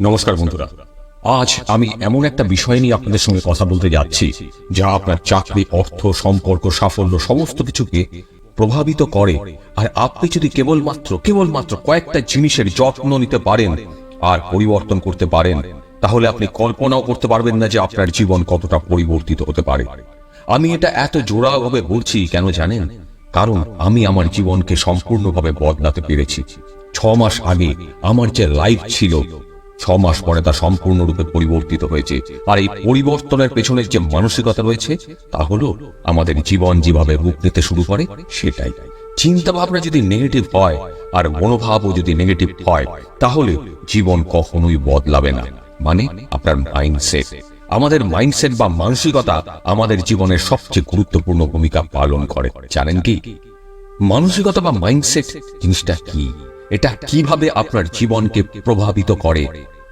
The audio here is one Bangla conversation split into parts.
নমস্কার বন্ধুরা। আজ আমি এমন একটা বিষয় নিয়ে আপনাদের সঙ্গে কথা বলতে যাচ্ছি, যা আপনার চাকরি, অর্থ, সম্পর্ক, সাফল্য সমস্ত কিছুকে প্রভাবিত করে। আর আপনি যদি কেবলমাত্র কেবলমাত্র কয়েকটা জিনিসের যত্ন নিতে পারেন আর পরিবর্তন করতে পারেন, তাহলে আপনি কল্পনাও করতে পারবেন না যে আপনার জীবন কতটা পরিবর্তিত হতে পারে। আমি এটা এত জোরাভাবে বলছি কেন জানেন? কারণ আমি আমার জীবনকে সম্পূর্ণভাবে বদলাতে পেরেছি। ছ মাস আগে আমার যে লাইফ ছিল ছ মাস পরে তা সম্পূর্ণরূপে পরিবর্তিত হয়েছে। আর এই পরিবর্তনের পেছনের যে মানসিকতা রয়েছে, তা হলো আমাদের জীবন যেভাবে রূপ নিতে শুরু করে, সেটাই। চিন্তা ভাবনা যদি নেগেটিভ হয়, আর মনোভাবও যদি নেগেটিভ হয়, তাহলে জীবন কখনোই বদলাবে না। মানে আপনার মাইন্ডসেট আমাদের মাইন্ডসেট বা মানসিকতা আমাদের জীবনের সবচেয়ে গুরুত্বপূর্ণ ভূমিকা পালন করে। জানেন কি? মানসিকতা বা মাইন্ডসেট জিনিসটা কি? এটা কীভাবে আপনার জীবনকে প্রভাবিত করে?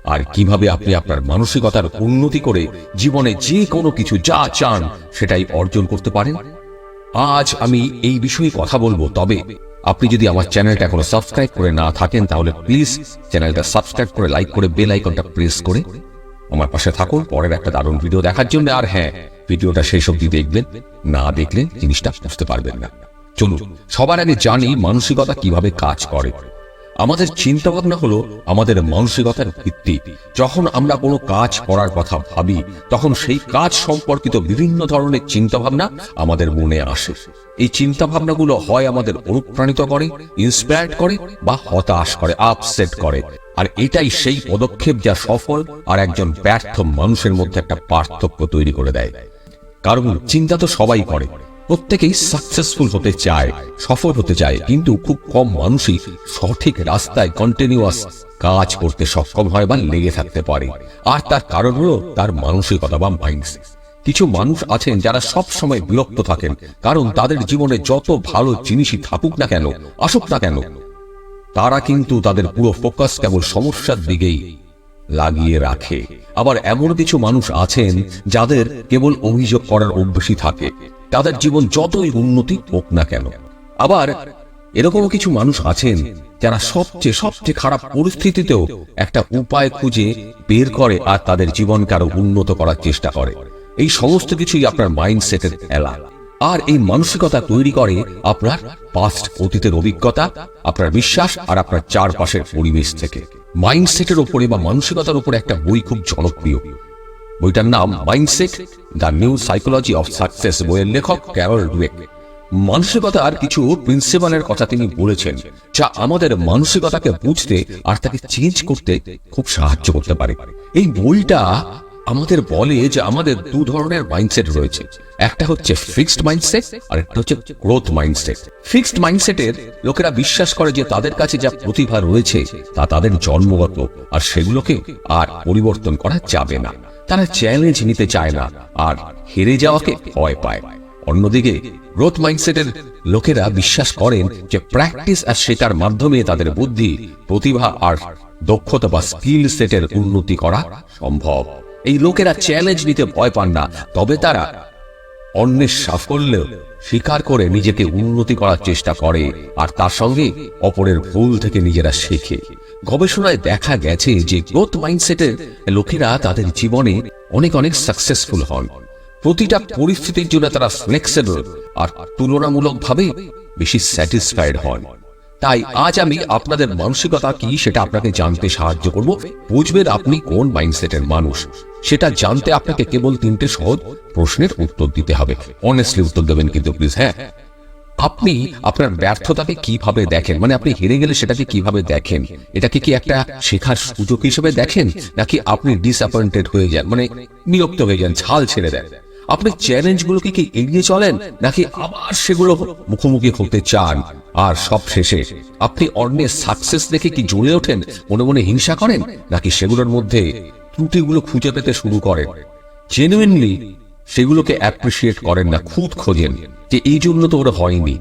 আর কীভাবে আপনি আপনার মানসিকতার উন্নতি করে জীবনে যে কোনো কিছু যা চান সেটাই অর্জন করতে পারেন? আজ আমি এই বিষয়ে কথা বলব, তবে আপনি যদি আমার চ্যানেলটা এখনও সাবস্ক্রাইব করে না থাকেন, তাহলে প্লিজ চ্যানেলটা সাবস্ক্রাইব করে লাইক করে বেল আইকনটা প্রেস করে আমার পাশে থাকুন। পরের একটা দারুণ ভিডিও দেখার জন্য, আর হ্যাঁ ভিডিওটা শেষ অবধি দেখবেন। না দেখলে জিনিসটা বুঝতে পারবেন না। চলুন, সবার আগে জানি মানসিকতা কীভাবে কাজ করে। আমাদের চিন্তা ভাবনা হলো আমাদের মানসিকতার ভিত্তি। যখন আমরা কোনো কাজ করার কথা ভাবি, তখন সেই কাজ সম্পর্কিত বিভিন্ন ধরনের চিন্তা ভাবনা আমাদের মনে আসে। এই চিন্তা ভাবনাগুলো হয় আমাদের অনুপ্রাণিত করে ইন্সপায়ার্ড করে বা হতাশ করে আপসেট করে। আর এটাই সেই পদক্ষেপ যা সফল আর একজন ব্যর্থ মানুষের মধ্যে একটা পার্থক্য তৈরি করে দেয়। কারণ চিন্তা তো সবাই করে। প্রত্যেকেই সাকসেসফুল হতে চায়, সফল হতে চায়, কিন্তু খুব কম মানুষই সঠিক রাস্তায় কন্টিনিউয়াস কাজ করতে সক্ষম হয় বা লেগে থাকতে পারে। আর তার কারণ হলো তার মানসিকতা বা মাইন্ডসেট কিছু মানুষ আছেন যারা সব সময় বিরক্ত থাকেন, কারণ তাদের জীবনে যত ভালো জিনিসই থাকুক না কেন, আসুক না কেন, তারা কিন্তু তাদের পুরো ফোকাস কেবল সমস্যার দিকেই লাগিয়ে রাখে। আবার এমন কিছু মানুষ আছেন যাদের কেবল অভিযোগ করার অভ্যাসই থাকে। তাদের জীবন যতই উন্নতি হোক না কেন। আবার এরকমও কিছু মানুষ আছেন যারা সবচেয়ে সবচেয়ে খারাপ পরিস্থিতিতেও একটা উপায় খুঁজে বের করে আর তাদের জীবনকে আরও উন্নত করার চেষ্টা করে। এই সমস্ত কিছুই আপনার মাইন্ডসেটের খেলা। আর এই মানসিকতা তৈরি করে আপনার পাস্ট অতীতের অভিজ্ঞতা, আপনার বিশ্বাস আর আপনার চারপাশের পরিবেশ থেকে। মাইন্ডসেটের উপরে বা মানসিকতার উপরে একটা বই খুব জনপ্রিয়। বইটার নাম mindset the new psychology of success বইয়ের লেখক ক্যারল ডুয়েক। মানসিকতার কিছু প্রিন্সিপালের কথা তিনি বলেছেন, যা আমাদের মানসিকতাকে বুঝতে আর তাকে চেঞ্জ করতে খুব সাহায্য করতে পারে। এই বইটা আমাদের বলে যে আমাদের দু ধরনের মাইন্ডসেট রয়েছে। একটা হচ্ছে ফিক্সড মাইন্ডসেট আর একটা হচ্ছে গ্রোথ মাইন্ডসেট ফিক্সড মাইন্ডসেটের লোকেরা বিশ্বাস করে যে তাদের কাছে যা প্রতিভা রয়েছে, তা তাদের জন্মগত, আর সেগুলোকে আর পরিবর্তন করা যাবে না। তারা চ্যালেঞ্জ নিতে চায় না, আর হেরে যাওয়াকে ভয় পায়। অন্যদিকে গ্রোথ মাইন্ডসেটের লোকেরা বিশ্বাস করেন যে প্র্যাকটিস আর সেটার মাধ্যমে তাদের বুদ্ধি, প্রতিভা আর দক্ষতা বা স্কিল সেটের উন্নতি করা সম্ভব। এই লোকেরা চ্যালেঞ্জ নিতে ভয় পান না, তবে তারা অন্যের সাফল্য স্বীকার করে নিজেকে উন্নতি করার চেষ্টা করে, আর তার সঙ্গে অপরের ভুল থেকে নিজেরা শেখে। গবেষণায় দেখা গেছে যে গ্রোথ মাইন্ডসেটের লোকেরা তাদের জীবনে অনেক অনেক সাকসেসফুল হন। প্রতিটা পরিস্থিতির জন্য তারা ফ্লেক্সিবল আর তুলনামূলকভাবে বেশি স্যাটিসফাইড হন। তাই আজ আমি আপনাদের মানসিকতা কি সেটা আপনাকে জানতে সাহায্য করব? বুঝবেন আপনি কোন মাইন্ডসেটের মানুষ। সেটা জানতে আপনাকে কেবল তিনটে সহজ প্রশ্নের উত্তর দিতে হবে। অনেস্টলি উত্তর দেবেন কিন্তু প্লিজ হ্যাঁ? আপনি আপনার ব্যর্থতাকে কীভাবে দেখেন? মানে আপনি হেরে গেলে সেটাকে কীভাবে দেখেন? এটাকে কি একটা শেখার সুযোগ হিসেবে দেখেন? নাকি আপনি ডিসঅ্যাপয়েন্টেড হয়ে যান? মানে বিরক্ত হয়ে যান ছাল ছেড়ে দেন। আপনি চ্যালেঞ্জগুলোকে কি এড়িয়ে চলেন, নাকি আবার সেগুলো মুখোমুখি হতে চান? আর সব শেষে আপনি অন্যের সাকসেস দেখে কি জুড়ে ওঠেন, মনে মনে হিংসা করেন, নাকি সেগুলোর মধ্যে ত্রুটিগুলো খুঁজে পেতে শুরু করেন? জেনুইনলি সেগুলোকে অ্যাপ্রিসিয়েট করেন না খুদ খোঁজেন, যে এই জন্য তো ওরা হয়নি।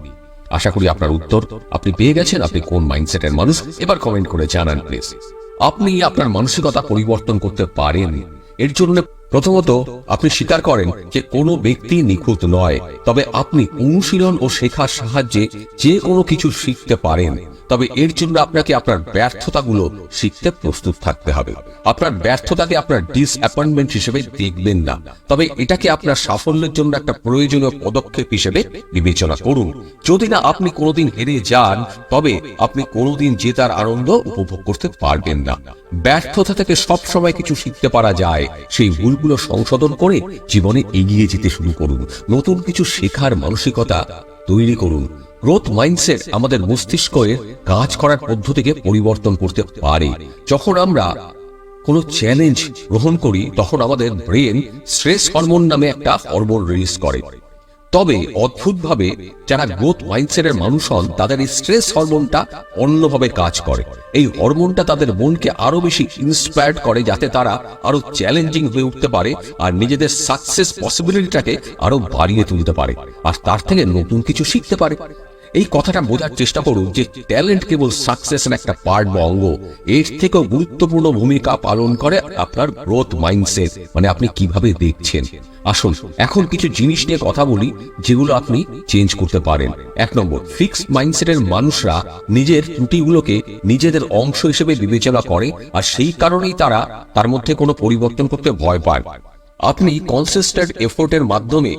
আশা করি আপনার উত্তর আপনি পেয়ে গেছেন। আপনি কোন মাইন্ডসেটের মানুষ? এবার কমেন্ট করে জানান প্লিজ আপনি আপনার মানসিকতা পরিবর্তন করতে পারেন। এর জন্য প্রথমত, আপনি স্বীকার করেন যে কোনো ব্যক্তি নিখুঁত নয়, তবে আপনি অনুশীলন ও শেখার সাহায্যে যে কোনো কিছু শিখতে পারেন। তবে এর জন্য আপনাকে আপনার ব্যর্থতাগুলো শিখতে প্রস্তুত থাকতে হবে। আপনার ব্যর্থতাকে আপনার ডিসঅ্যাপয়েন্টমেন্ট হিসেবে দেখবেন না। তবে এটাকে আপনার সাফল্যের জন্য একটা প্রয়োজনীয় পদক্ষেপ হিসেবে বিবেচনা করুন। যদি না আপনি কোনোদিন হেরে যান, তবে আপনি কোনোদিন জেতার আনন্দ উপভোগ করতে পারবেন না। ব্যর্থতা থেকে সব সময় কিছু শিখতে পারা যায়। সেই ভুলগুলো সংশোধন করে জীবনে এগিয়ে যেতে শুরু করুন। নতুন কিছু শেখার মানসিকতা তৈরি করুন। গ্রোথ মাইন্ডসেট আমাদের মস্তিষ্কের কাজ করার পদ্ধতিকে পরিবর্তন করতে পারে। যখন আমরা কোনো চ্যালেঞ্জ গ্রহণ করি, তখন আমাদের ব্রেন স্ট্রেস হরমোন নামে একটা হরমোন রিলিজ করে। তবে অদ্ভুতভাবে যারা গ্রোথ মাইন্ডসেটের মানুষ হন, তাদের এই স্ট্রেস হরমোনটা অন্যভাবে কাজ করে। এই হরমোনটা তাদের মনকে আরও বেশি ইন্সপায়ার্ড করে, যাতে তারা আরও চ্যালেঞ্জিং হয়ে উঠতে পারে আর নিজেদের সাকসেস পসিবিলিটিটাকে আরও বাড়িয়ে তুলতে পারে আর তার থেকে নতুন কিছু শিখতে পারে। এই কথাটা বোঝার চেষ্টা করুন যে ট্যালেন্ট কেবল সাকসেসের একটা পার্ট বা অঙ্গ, এর থেকেও গুরুত্বপূর্ণ ভূমিকা পালন করে আপনার গ্রোথ মাইন্ডসেট মানে আপনি কীভাবে দেখছেন? আসুন, এখন কিছু জিনিস নিয়ে কথা বলি, যেগুলো আপনি চেঞ্জ করতে পারেন। এক নম্বর ফিক্সড মাইন্ডসেটের মানুষরা নিজের ত্রুটিগুলোকে নিজেদের অংশ হিসেবে বিবেচনা করে, আর সেই কারণেই তারা তার মধ্যে কোনো পরিবর্তন করতে ভয় পায়। আপনি কনসিস্টেন্ট এফোর্টের মাধ্যমে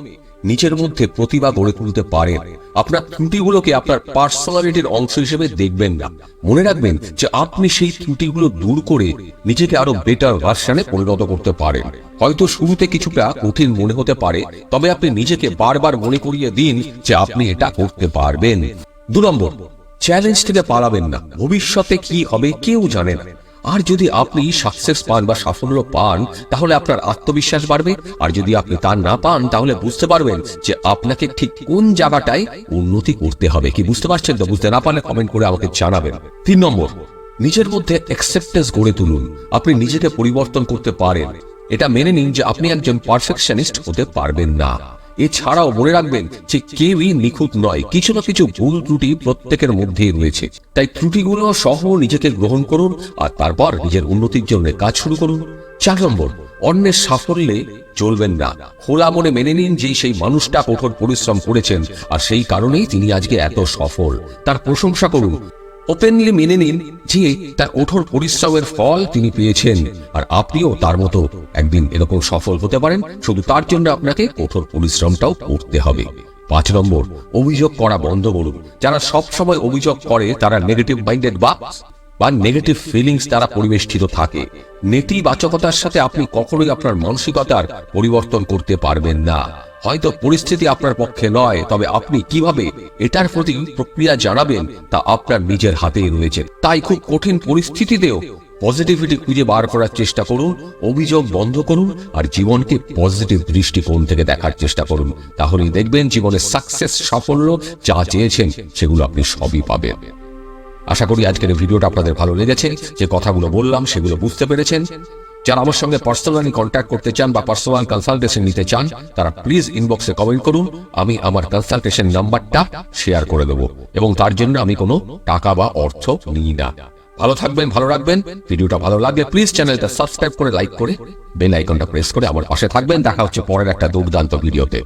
নিজের মধ্যে প্রতিভা গড়ে তুলতে পারেন আপনার ত্রুটিগুলোকে আপনার পার্সোনালিটির অংশ হিসেবে দেখবেন না। মনে রাখবেন যে আপনি সেই ত্রুটিগুলো দূর করে নিজেকে আরও বেটার ভার্সনে পরিণত করতে পারেন। হয়তো শুরুতে কিছুটা কঠিন মনে হতে পারে, তবে আপনি নিজেকে বারবার মনে করিয়ে দিন যে আপনি এটা করতে পারবেন। দু নম্বর চ্যালেঞ্জ থেকে পালাবেন না। ভবিষ্যতে কি হবে কেউ জানে না। আর যদি আপনি সাকসেস পান বা সাফল্য পান, তাহলে আপনার আত্মবিশ্বাস বাড়বে। আর যদি আপনি তা না পান, তাহলে বুঝতে পারবেন যে আপনাকে ঠিক কোন জায়গাটায় উন্নতি করতে হবে। কি বুঝতে পারছেন তো? বুঝতে না পারলে কমেন্ট করে আমাকে জানাবেন। তিন নম্বর, নিজের মধ্যে অ্যাকসেপ্টেন্স গড়ে তুলুন। আপনি নিজেকে পরিবর্তন করতে পারেন। এটা মেনে নিন যে আপনি একজন পারফেকশনিস্ট হতে পারবেন না। এছাড়াও মনে রাখবেন যে কেউই নিখুঁত নয়। কিছু না কিছু ভুল ত্রুটি প্রত্যেকের মধ্যেই রয়েছে। তাই ত্রুটিগুলো সহ নিজেকে গ্রহণ করুন আর তারপর নিজের উন্নতির জন্য কাজ শুরু করুন। চার নম্বর, অন্যের সাফল্যে চলবেন না। খোলা মনে মেনে নিন যে সেই মানুষটা কঠোর পরিশ্রম করেছেন আর সেই কারণেই তিনি আজকে এত সফল। তার প্রশংসা করুন। ওপেনলি মেনে নিন যে, তার কঠোর পরিশ্রমের ফল তিনি পেয়েছেন, আর আপনিও তার মতো একদিন এরকম সফল হতে পারেন, শুধু তার জন্য আপনাকে কঠোর পরিশ্রমটাও করতে হবে। পাঁচ নম্বর, অভিযোগ করা বন্ধ করুন। যারা সব সময় অভিযোগ করে, তারা নেগেটিভ মাইন্ডেড বা বা নেগেটিভ ফিলিংস দ্বারা পরিবেষ্টিত থাকে। নেতিবাচকতার সাথে আপনি কখনোই আপনার মানসিকতার পরিবর্তন করতে পারবেন না। হয়তো পরিস্থিতি আপনার পক্ষে নয়, তবে আপনি কীভাবে এটার প্রতি প্রক্রিয়া জানাবেন তা আপনার নিজের হাতেই রয়েছে। তাই খুব কঠিন পরিস্থিতিতেও পজিটিভিটি খুঁজে বার করার চেষ্টা করুন, অভিযোগ বন্ধ করুন, আর জীবনকে পজিটিভ দৃষ্টিকোণ থেকে দেখার চেষ্টা করুন। তাহলেই দেখবেন জীবনে সাকসেস সাফল্য যা চেয়েছেন সেগুলো আপনি সবই পাবেন। আশা করি আজকের ভিডিওটা আপনাদের ভালো লেগেছে। যে কথাগুলো বললাম সেগুলো বুঝতে পেরেছেন। যারা আমার সঙ্গে পার্সোনালি কন্ট্যাক্ট করতে চান বা পার্সোনাল কনসালটেশন নিতে চান, তারা প্লিজ ইনবক্সে কমেন্ট করুন। আমি আমার কনসালটেশন নাম্বারটা শেয়ার করে দেবো এবং তার জন্য আমি কোনো টাকা বা অর্থ নিই না। ভালো থাকবেন, ভালো রাখবেন। ভিডিওটা ভালো লাগলে প্লিজ চ্যানেলটা সাবস্ক্রাইব করে লাইক করে বেল আইকনটা প্রেস করে আমার পাশে থাকবেন। দেখা হচ্ছে পরের একটা দুর্দান্ত ভিডিওতে।